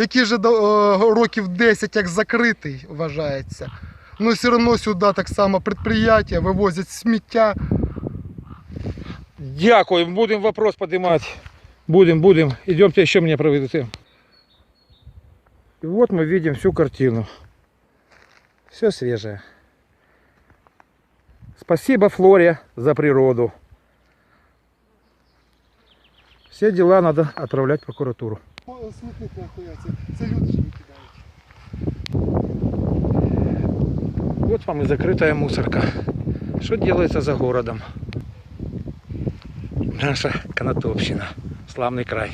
який вже до- е, років 10 як закритий вважається. Ну все одно сюди так само підприємства вивозять сміття. Дякую, будем вопрос поднимать. Будем, будем. Идемте еще меня проведете. И вот мы видим всю картину. Все свежее. Спасибо Флоре за природу. Все дела надо отправлять в прокуратуру. Смітник нахуя, це, це люди ж викидають. Вот вам и закрытая мусорка. Что делается за городом? Наша Конотопщина. Славный край.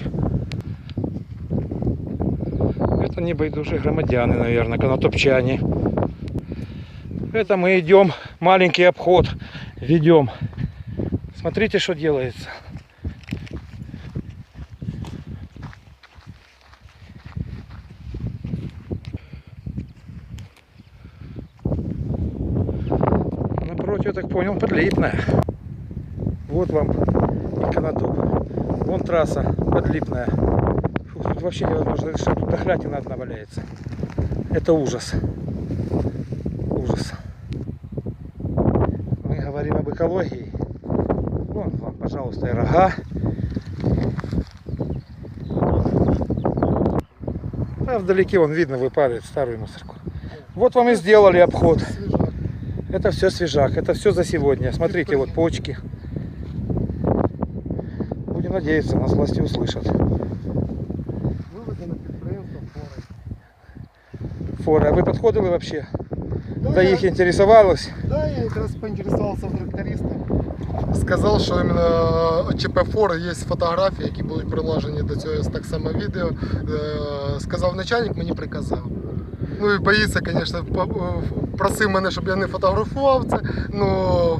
Это не байдужие громадяне, наверное, конотопчане. Это мы идем, маленький обход ведем. Смотрите, что делается. Напротив, я так понял, подлипная. Вот вам и Конотоп. Вон трасса подлипная. Фу, тут вообще невозможно дышать. Тут дохлятина одна валяется. Это ужас. Ужас. Мы говорим об экологии. Вон вам, пожалуйста, и рога. А вдалеке вон видно выпадает старую мусорку. Вот вам и сделали обход. Свіжак. Это все свежак, это все за сегодня. Смотрите, вот почки. Будем надеяться, нас власти услышат. Виведено підприємство фори. Фора, а вы подходили вообще? Да, Да я- их интересовалось? Да, я как раз поинтересовался у тракториста. Сказав, що іменно ЧП фори є фотографії, які будуть приложені до цього так само відео. Е, Сказав начальник, мені приказав. Ну і боїться, звісно, просив мене, щоб я не фотографував це. Ну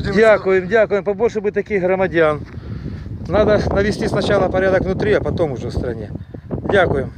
дінеться? Дякуем, дякуем. Побольше бы таких громадян. Надо навести сначала порядок внутри, а потом уже в стране. Дякуем.